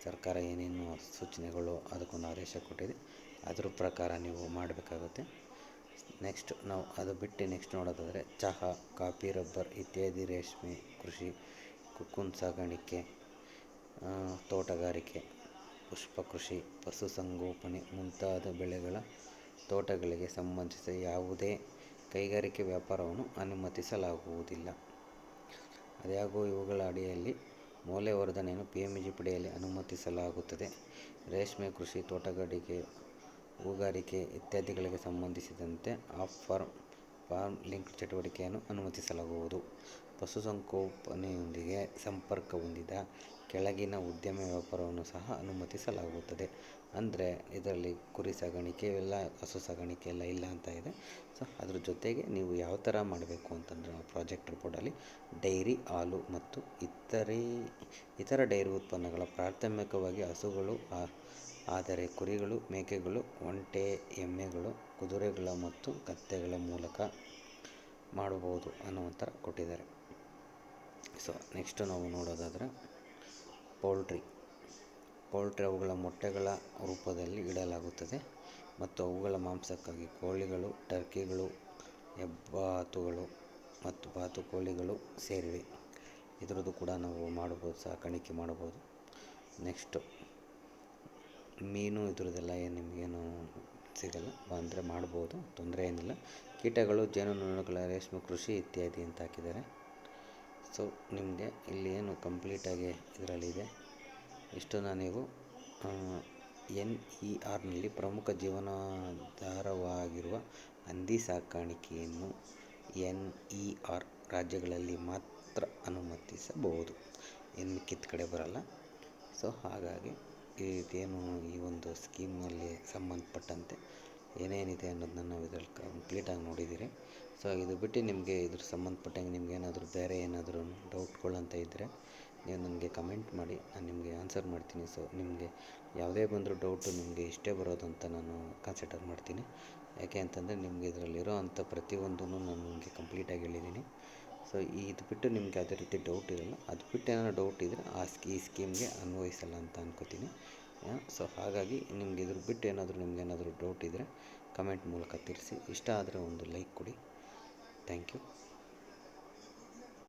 ಸರ್ಕಾರ ಏನೇನು ಸೂಚನೆಗಳು, ಅದಕ್ಕೊಂದು ಆದೇಶ ಕೊಟ್ಟಿದೆ, ಅದ್ರ ಪ್ರಕಾರ ನೀವು ಮಾಡಬೇಕಾಗುತ್ತೆ. ನೆಕ್ಸ್ಟ್ ನಾವು ಅದು ಬಿಟ್ಟು ನೆಕ್ಸ್ಟ್ ನೋಡೋದಾದರೆ ಚಹಾ, ಕಾಫಿ, ರಬ್ಬರ್ ಇತ್ಯಾದಿ ರೇಷ್ಮೆ ಕೃಷಿ, ಕುಕ್ಕುನ್ ಸಾಗಾಣಿಕೆ ತೋಟಗಾರಿಕೆ, ಪುಷ್ಪ ಕೃಷಿ ಪಶುಸಂಗೋಪನೆ ಮುಂತಾದ ಬೆಳೆಗಳ ತೋಟಗಳಿಗೆ ಸಂಬಂಧಿಸಿದ ಯಾವುದೇ ಕೈಗಾರಿಕೆ ವ್ಯಾಪಾರವನ್ನು ಅನುಮತಿಸಲಾಗುವುದಿಲ್ಲ. ಅದ್ಯಾಗೋ ಇವುಗಳ ಅಡಿಯಲ್ಲಿ ಮೌಲ್ಯವರ್ಧನೆಯನ್ನು ಪಿ ಎಂ ಜಿ ಪಡೆಯಲ್ಲಿ ಅನುಮತಿಸಲಾಗುತ್ತದೆ. ರೇಷ್ಮೆ ಕೃಷಿ ತೋಟಗಾರಿಕೆ ಹೂಗಾರಿಕೆ ಇತ್ಯಾದಿಗಳಿಗೆ ಸಂಬಂಧಿಸಿದಂತೆ ಆಫ್ ಫಾರ್ಮ್ ಫಾರ್ಮ್ ಲಿಂಕ್ ಚಟುವಟಿಕೆಯನ್ನು ಅನುಮತಿಸಲಾಗುವುದು. ಪಶುಸಂಗೋಪನೆಯೊಂದಿಗೆ ಸಂಪರ್ಕ ಹೊಂದಿದ ಕೆಳಗಿನ ಉದ್ಯಮ ವ್ಯಾಪಾರವನ್ನು ಸಹ ಅನುಮತಿಸಲಾಗುತ್ತದೆ. ಅಂದರೆ, ಇದರಲ್ಲಿ ಕುರಿ ಸಾಗಾಣಿಕೆ ಎಲ್ಲ ಹಸು ಸಾಗಾಣಿಕೆ ಎಲ್ಲ ಇಲ್ಲ ಅಂತ ಇದೆ. ಸೊ ಅದ್ರ ಜೊತೆಗೆ ನೀವು ಯಾವ ಥರ ಮಾಡಬೇಕು ಅಂತಂದರೆ ಪ್ರಾಜೆಕ್ಟ್ ರಿಪೋರ್ಟಲ್ಲಿ ಡೈರಿ, ಹಾಲು ಮತ್ತು ಇತರೆ, ಇತರ ಡೈರಿ ಉತ್ಪನ್ನಗಳ ಪ್ರಾಥಮಿಕವಾಗಿ ಹಸುಗಳು ಆದರೆ ಕುರಿಗಳು, ಮೇಕೆಗಳು, ಒಂಟೆ, ಎಮ್ಮೆಗಳು, ಕುದುರೆಗಳ ಮತ್ತು ಕತ್ತೆಗಳ ಮೂಲಕ ಮಾಡಬಹುದು ಅನ್ನೋ ಒಂಥರ ಕೊಟ್ಟಿದ್ದಾರೆ. ಸೊ ನೆಕ್ಸ್ಟ್ ನಾವು ನೋಡೋದಾದರೆ ಪೌಲ್ಟ್ರಿ ಪೌಲ್ಟ್ರಿ ಅವುಗಳ ಮೊಟ್ಟೆಗಳ ರೂಪದಲ್ಲಿ ಇಡಲಾಗುತ್ತದೆ ಮತ್ತು ಅವುಗಳ ಮಾಂಸಕ್ಕಾಗಿ ಕೋಳಿಗಳು ಟರ್ಕಿಗಳು ಹೆಬ್ಬಾತುಗಳು ಮತ್ತು ಬಾತುಕೋಳಿಗಳು ಸೇರಿವೆ. ಇದರದ್ದು ಕೂಡ ನಾವು ಮಾಡ್ಬೋದು ಸಾಕಾಣಿಕೆ ಮಾಡ್ಬೋದು. ನೆಕ್ಸ್ಟು ಮೀನು ಇದ್ರದ್ದೆಲ್ಲ ಏನು ನಿಮಗೇನು ಸಿಗಲ್ಲ? ಅಂದರೆ ಮಾಡ್ಬೋದು, ತೊಂದರೆ ಏನಿಲ್ಲ. ಕೀಟಗಳು, ಜೇನುನೊಣಗಳ, ರೇಷ್ಮೆ ಕೃಷಿ ಇತ್ಯಾದಿ ಅಂತ ಹಾಕಿದ್ದಾರೆ. ಸೊ ನಿಮಗೆ ಇಲ್ಲಿ ಏನು ಕಂಪ್ಲೀಟಾಗಿ ಇದರಲ್ಲಿದೆ ಇಷ್ಟನ್ನು ನೀವು ಎನ್ ಇ ಆರ್ನಲ್ಲಿ ಪ್ರಮುಖ ಜೀವನಾಧಾರವಾಗಿರುವ ಹಂದಿ ಸಾಕಾಣಿಕೆಯನ್ನು ಎನ್ ಇ ಆರ್ ರಾಜ್ಯಗಳಲ್ಲಿ ಮಾತ್ರ ಅನುಮತಿಸಬಹುದು. ಏನು ಮಿಕ್ಕಿದ ಕಡೆ ಬರಲ್ಲ. ಸೊ ಹಾಗಾಗಿ ಇದೇನು ಈ ಒಂದು ಸ್ಕೀಮ್ನಲ್ಲಿ ಸಂಬಂಧಪಟ್ಟಂತೆ ಏನೇನಿದೆ ಅನ್ನೋದನ್ನ ನಾವು ಇದರಲ್ಲಿ ಕಂಪ್ಲೀಟಾಗಿ ನೋಡಿದ್ದೀರಿ ಸೊ ಇದು ಬಿಟ್ಟು ನಿಮಗೆ ಇದ್ರ ಸಂಬಂಧಪಟ್ಟಂಗೆ ನಿಮ್ಗೆ ಏನಾದರೂ ಬೇರೆ ಏನಾದರೂ ಡೌಟ್ಗಳಂತ ಇದ್ದರೆ ನೀವು ನನಗೆ ಕಮೆಂಟ್ ಮಾಡಿ, ನಾನು ನಿಮಗೆ ಆನ್ಸರ್ ಮಾಡ್ತೀನಿ. ಸೊ ನಿಮಗೆ ಯಾವುದೇ ಬಂದರೂ ಡೌಟು ನಿಮಗೆ ಇಷ್ಟೇ ಬರೋದು ಅಂತ ನಾನು ಕನ್ಸಿಡರ್ ಮಾಡ್ತೀನಿ. ಯಾಕೆ ಅಂತಂದರೆ ನಿಮಗೆ ಇದರಲ್ಲಿರೋ ಅಂಥ ಪ್ರತಿಯೊಂದೂ ನಾನು ನಿಮಗೆ ಕಂಪ್ಲೀಟಾಗಿ ಹೇಳಿದ್ದೀನಿ ಸೊ ಇದು ಬಿಟ್ಟು ನಿಮ್ಗೆ ಯಾವುದೇ ರೀತಿ ಡೌಟ್ ಇರಲ್ಲ. ಅದು ಬಿಟ್ಟು ಏನಾದ್ರು ಡೌಟ್ ಇದ್ದರೆ ಆ ಸ್ಕೀ ಈ ಸ್ಕೀಮ್ಗೆ ಅನ್ವಯಿಸಲ್ಲ ಅಂತ ಅನ್ಕೋತೀನಿ. ಸೊ ಹಾಗಾಗಿ ನಿಮ್ಗೆ ಇದ್ರ ಬಿಟ್ಟು ಏನಾದರೂ ನಿಮ್ಗೆ ಏನಾದರೂ ಡೌಟ್ ಇದ್ದರೆ ಕಮೆಂಟ್ ಮೂಲಕ ತಿಳಿಸಿ. ಇಷ್ಟ ಆದರೆ ಒಂದು ಲೈಕ್ ಕೊಡಿ. Thank you